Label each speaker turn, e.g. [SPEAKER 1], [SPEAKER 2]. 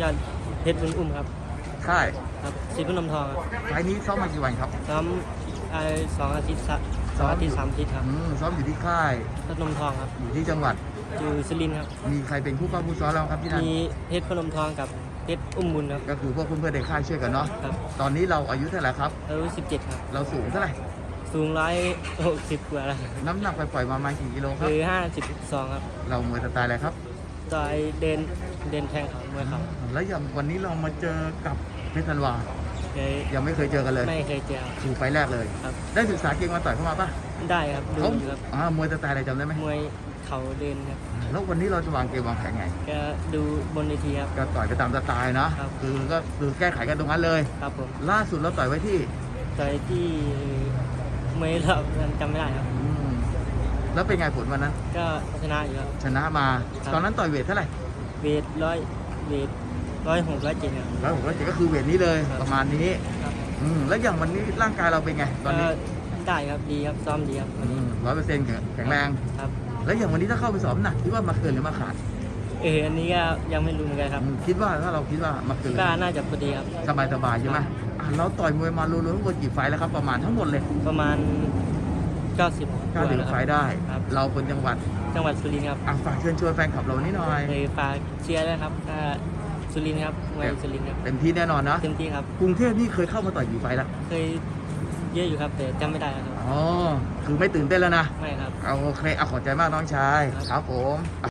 [SPEAKER 1] ยอดเพชรบุญอุ้มครับ
[SPEAKER 2] ค่าย
[SPEAKER 1] ครับสีพนมทองครับ
[SPEAKER 2] ไฟล์นี้ซ้อมมากี่วันครับ
[SPEAKER 1] ซ้อมไอ้สองอาทิตย์สะสองอาทิตย์สามอาทิตย์ครับ
[SPEAKER 2] อืมซ้อมอยู่ที่ค่าย
[SPEAKER 1] พนมทองครับ
[SPEAKER 2] อยู่ที่จังหวัด
[SPEAKER 1] อยู่สุรินทร์ครับ
[SPEAKER 2] มีใครเป็นผู้ป้องผู้ซ้อมเราครับที่นั่น
[SPEAKER 1] มีเพชรพนมทองกับเพชรอุ้มบุญครับ
[SPEAKER 2] ก็คือพวกเพื่อนๆในค่ายช่วยกันเนาะ
[SPEAKER 1] ครับ
[SPEAKER 2] ตอนนี้เราอายุเท่าไหร่ครับ
[SPEAKER 1] อายุสิบเจ็ดครับ
[SPEAKER 2] เราสูงเท่าไหร่
[SPEAKER 1] สูงร้อยหกสิบกว่าแล้ว
[SPEAKER 2] น้ำหนักไปปล่อยๆมาประมาณกี่กิโลครับ
[SPEAKER 1] คือห้าสิบสองครับ
[SPEAKER 2] เรามวยสไตล์อะไรครับ
[SPEAKER 1] ต่อยเดินเดินแทงเขามวยเขา
[SPEAKER 2] แล้วอย่างวันนี้เรามาเจอกับเพชรธันวา
[SPEAKER 1] เคย
[SPEAKER 2] ยังไม่เคยเจอกันเลย
[SPEAKER 1] ไม่เคยเจอ
[SPEAKER 2] คือไฟล์แรกเลย
[SPEAKER 1] ครับ
[SPEAKER 2] ได้ศึกษาเกมมาต่อยเข้ามาปะ
[SPEAKER 1] ได้ครับดู
[SPEAKER 2] เขา
[SPEAKER 1] อยู่ครับ
[SPEAKER 2] อ่ามวยสไตล์อะไรจำได้ไหม
[SPEAKER 1] มวยเขาเดินครับ
[SPEAKER 2] แล้ววันนี้เราจะวางเกมวางแผนไง
[SPEAKER 1] ก็ดูบนเวทีครับ
[SPEAKER 2] ก็ต่อยไปตามสไตล์เนาะ
[SPEAKER 1] ครับ
[SPEAKER 2] คือก็คือแก้ไขกันตรงนั้นเลย
[SPEAKER 1] ครับผม
[SPEAKER 2] ล่าสุดเราต่อยไว้ที่
[SPEAKER 1] ต่อยที่มวยรอบนั้นจำไม่ได้ครับ
[SPEAKER 2] อืม แล้วเป็นไงผลวันนั้น
[SPEAKER 1] ก็ชนะอยู่ครับ
[SPEAKER 2] ชนะมา
[SPEAKER 1] ครับ
[SPEAKER 2] ตอนนั้นต่อยเวทเท่าไหร่
[SPEAKER 1] เวทร้อยเวทร้อยหกร้อยเจ็ดครับ
[SPEAKER 2] ร้อยหกร้อยเจ็ดก็คือเวทนี้เลย
[SPEAKER 1] ครับ
[SPEAKER 2] ประมาณนี้
[SPEAKER 1] ครับ
[SPEAKER 2] อืมแล้วอย่างวันนี้ร่างกายเราเป็นไง ตอนนี้
[SPEAKER 1] ก็ได้ครับดีครับซ้อมดีครับวันนี้
[SPEAKER 2] ร้อยเปอร์เซ็นต์แข็งแรง
[SPEAKER 1] ครับ
[SPEAKER 2] แล้วอย่างวันนี้ถ้าเข้าไปสอบหนักคิดว่ามาเกินหรือมาขาด
[SPEAKER 1] เอออันนี้ก็ยังไม่รู้เหมือนกันครับ
[SPEAKER 2] อืมคิดว่าถ้าเราคิดว่ามาเกิน
[SPEAKER 1] ก็น่าจะพอดีครับ
[SPEAKER 2] สบายสบายๆใช่ไหม
[SPEAKER 1] ครับ
[SPEAKER 2] อะเราต่อยมวยมารวมๆทั้งหมดกี่ไฟล์แล้วครับ ประมาณทั้งหมดเลย
[SPEAKER 1] ประมาณ 90
[SPEAKER 2] เก้าสิบไฟล์ได้
[SPEAKER 1] ครับ
[SPEAKER 2] เราคนจังหวัด
[SPEAKER 1] จังหวัดสุรินทร์ครับ
[SPEAKER 2] อะฝากเชิญชวนแฟนคลับเรานี่หน่อย
[SPEAKER 1] เลยฝากเชียร์ด้วยครับก็สุรินทร์ครับมวยสุรินทร์ครับ
[SPEAKER 2] เต็มที่แน่นอนนะ
[SPEAKER 1] เต็มที่ครับ
[SPEAKER 2] กรุงเทพนี่เคยเข้ามาต่อยกี่ไฟล์แล้ว
[SPEAKER 1] เคยเยอะอยู่ครับแต่จำไม่ได้แล้วครับ
[SPEAKER 2] อ๋อ คือไม่ตื่นเต้นแล้วนะ
[SPEAKER 1] ไม่ครับ
[SPEAKER 2] เอาโอเคเอาขอบใจมากน้องชาย
[SPEAKER 1] ครับ
[SPEAKER 2] ครับผม